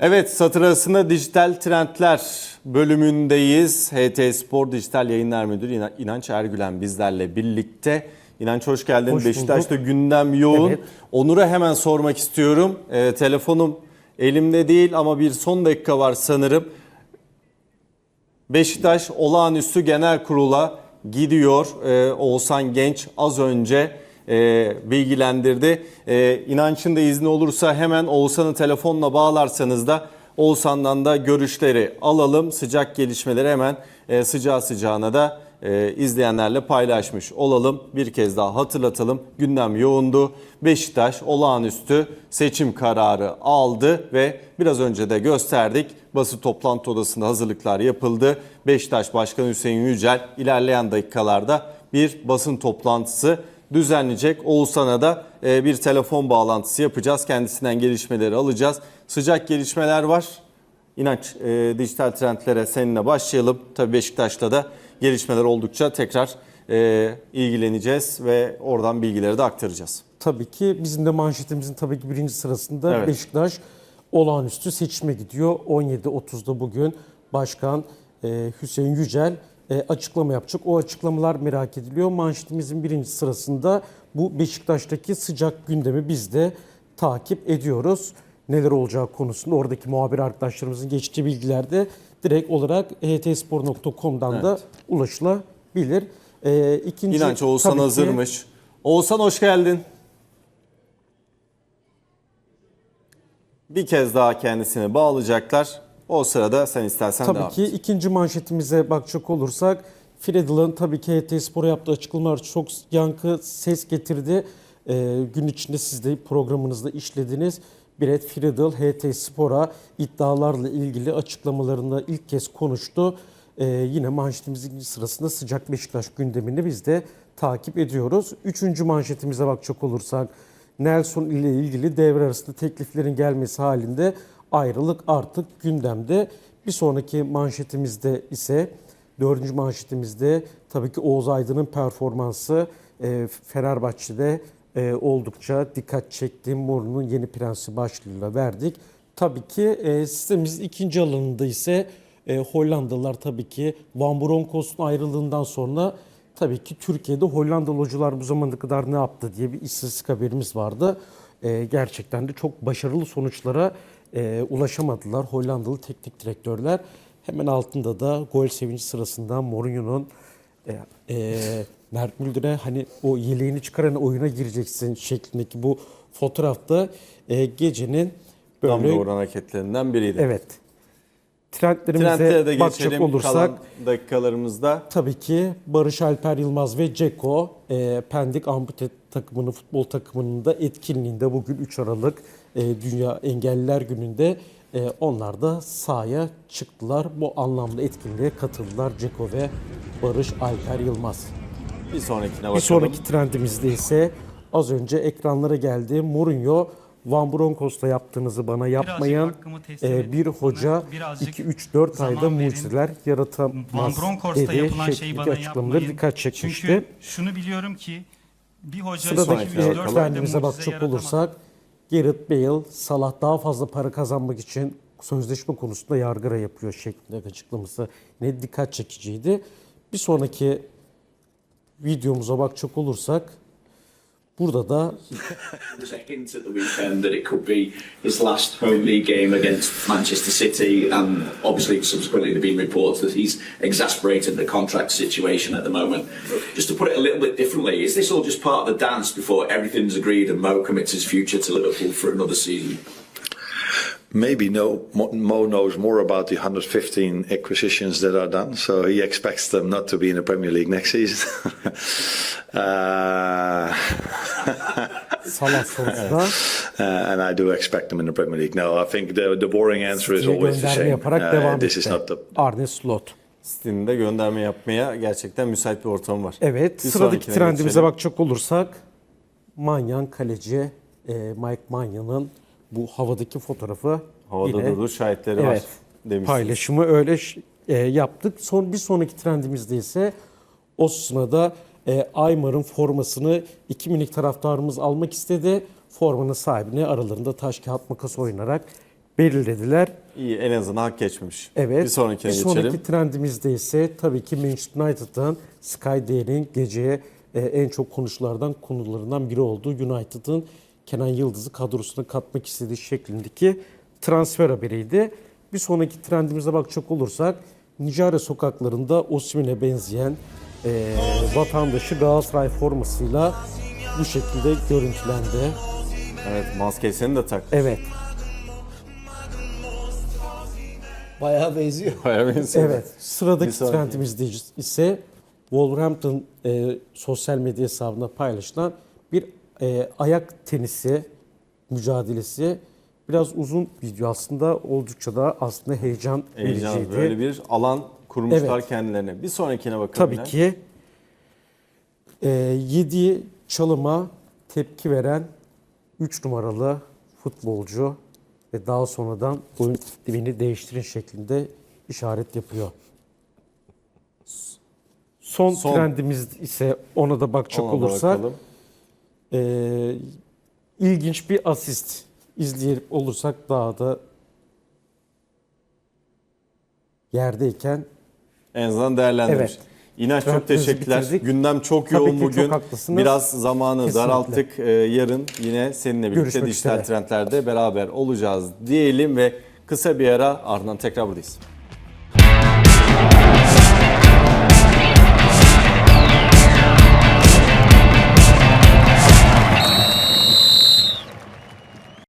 Evet satır arasında dijital trendler bölümündeyiz. HT Spor Dijital Yayınlar Müdürü İna- İnanç Ergülen bizlerle birlikte. İnanç hoş geldin. Hoş Beşiktaş'ta bulduk. gündem yoğun. Evet. Onur'a hemen sormak istiyorum. Ee, telefonum elimde değil ama bir son dakika var sanırım. Beşiktaş olağanüstü genel kurula gidiyor. Ee, Oğuzhan Genç az önce e, bilgilendirdi. Ee, İnanç'ın da izni olursa hemen Oğuzhan'ı telefonla bağlarsanız da Oğuzhan'dan da görüşleri alalım. Sıcak gelişmeleri hemen e, sıcağı sıcağına da e, izleyenlerle paylaşmış olalım. Bir kez daha hatırlatalım. Gündem yoğundu. Beşiktaş olağanüstü seçim kararı aldı ve biraz önce de gösterdik. Basın toplantı odasında hazırlıklar yapıldı. Beşiktaş Başkanı Hüseyin Yücel ilerleyen dakikalarda bir basın toplantısı düzenleyecek. Oğuzhan'a da e, bir telefon bağlantısı yapacağız. Kendisinden gelişmeleri alacağız. Sıcak gelişmeler var. İnanç e, dijital trendlere seninle başlayalım. Tabii Beşiktaş'ta da gelişmeler oldukça tekrar e, ilgileneceğiz ve oradan bilgileri de aktaracağız. Tabii ki bizim de manşetimizin tabii ki birinci sırasında Evet. Beşiktaş olağanüstü seçime gidiyor. 17.30'da bugün Başkan e, Hüseyin Yücel e, açıklama yapacak. O açıklamalar merak ediliyor. Manşetimizin birinci sırasında bu Beşiktaş'taki sıcak gündemi biz de takip ediyoruz. Neler olacağı konusunda oradaki muhabir arkadaşlarımızın geçtiği bilgilerde direkt olarak htspor.com'dan da Evet. ulaşılabilir. E, ikinci, İnanç Oğuzhan ki- hazırmış. Oğuzhan hoş geldin. Bir kez daha kendisini bağlayacaklar. O sırada sen istersen Tabii devam ki et. ikinci manşetimize bakacak olursak Fredal'ın tabii ki HT Spor'a yaptığı açıklamalar çok yankı ses getirdi. Ee, gün içinde siz de programınızda işlediniz. Brett Friedel HT Spor'a iddialarla ilgili açıklamalarında ilk kez konuştu. Ee, yine manşetimizin sırasında sıcak Beşiktaş gündemini biz de takip ediyoruz. Üçüncü manşetimize bakacak olursak Nelson ile ilgili devre arasında tekliflerin gelmesi halinde ayrılık artık gündemde. Bir sonraki manşetimizde ise dördüncü manşetimizde tabii ki Oğuz Aydın'ın performansı e, Fenerbahçe'de e, oldukça dikkat çekti. Mourinho'nun yeni prensi başlığıyla verdik. Tabii ki e, sitemizin ikinci alanında ise e, Hollandalılar tabii ki Van Bronckhorst'un ayrılığından sonra tabii ki Türkiye'de Hollandalı hocalar bu zamana kadar ne yaptı diye bir istatistik haberimiz vardı. E, gerçekten de çok başarılı sonuçlara e, ulaşamadılar Hollandalı teknik direktörler. Hemen altında da gol sevinci sırasında Mourinho'nun e, e, Mert Müldür'e hani o yeleğini çıkaran oyuna gireceksin şeklindeki bu fotoğrafta e, gecenin böyle vuran hareketlerinden biriydi. evet trendlerimize Trendlere de bakacak geçelim olursak kalan dakikalarımızda. Tabii ki Barış Alper Yılmaz ve Ceko e, Pendik Ampute takımının futbol takımının da etkinliğinde bugün 3 Aralık e, Dünya Engelliler Günü'nde e, onlar da sahaya çıktılar. Bu anlamda etkinliğe katıldılar Ceko ve Barış Alper Yılmaz. Bir sonrakine bakalım. Bir sonraki trendimizde ise az önce ekranlara geldi. Mourinho Van Bronckhorst'ta yaptığınızı bana yapmayan e, edin. bir hoca Birazcık 2-3-4 ayda mucizeler yaratamaz Van Bronckhorst'ta dedi yapılan şeyi bana yapmayın. dikkat çekmişti. Çünkü şunu biliyorum ki bir hoca Sıradaki sonrakine 2-3-4 bakalım. ayda trendimize mucize bakacak olursak Gareth Bale, Salah daha fazla para kazanmak için sözleşme konusunda yargıra yapıyor şeklinde açıklaması yine dikkat çekiciydi. Bir sonraki videomuza bakacak olursak burada da There's a hint at the weekend that it could be his last home league game against Manchester City, and obviously subsequently there have been reports that he's exasperated the contract situation at the moment. Just to put it a little bit differently, is this all just part of the dance before everything's agreed and Mo commits his future to Liverpool for another season? Maybe no, Mo Mo knows more about the 115 acquisitions that are done, so he expects them not to be in the Premier League next season. uh, Salah sorusuna uh, and I do expect them in the Premier League. No, I think the, the boring answer is always the same. yaparak Uh, devam this is etti. not the Arne Slot. City'nin de gönderme yapmaya gerçekten müsait bir ortam var. Evet, Bir sıradaki sonrakine trendimize geçelim. bakacak olursak Manyan kaleci e, Mike Manya'nın bu havadaki fotoğrafı Havada yine durur şahitleri var evet, paylaşımı öyle ş- e, yaptık. Son bir sonraki trendimizde ise Osuna'da e, Aymar'ın formasını iki minik taraftarımız almak istedi. Formanın sahibine aralarında taş kağıt makas oynarak belirlediler. İyi en azından hak geçmemiş. Evet. Bir sonrakine bir geçelim. sonraki trendimizde ise tabii ki Manchester United'ın Sky Değer'in geceye e, en çok konuşulardan konularından biri olduğu United'ın Kenan Yıldız'ı kadrosuna katmak istediği şeklindeki transfer haberiydi. Bir sonraki trendimize bakacak olursak Nijerya sokaklarında Osimhen'e benzeyen e, vatandaşı Galatasaray formasıyla bu şekilde görüntülendi. Evet maskesini de tak. Evet, Bayağı benziyor. Bayağı benziyor. Evet. Sıradaki Bir sonraki. trendimizde ise Wolverhampton e, sosyal medya hesabında paylaşılan bir e, ayak tenisi mücadelesi. Biraz uzun video aslında oldukça da aslında heyecan, Heyecan, vericiydi. böyle bir alan kurmuşlar Evet. kendilerine. Bir sonrakine bakalım. Tabii ki e, yediği çalıma tepki veren 3 numaralı futbolcu ve daha sonradan oyun sistemini değiştirin şeklinde işaret yapıyor. Son, Son. trendimiz ise ona da bakacak Ona da olursak bakalım. e, ilginç bir asist izleyip olursak daha da yerdeyken En azından değerlendirmiş. Evet. İnanç çok teşekkürler. bitirdik. Gündem çok Tabii yoğun bugün. çok. Biraz zamanı Kesinlikle. daralttık. Ee, yarın yine seninle birlikte Görüşmek dijital üzere. trendlerde beraber olacağız diyelim ve kısa bir ara ardından tekrar buradayız.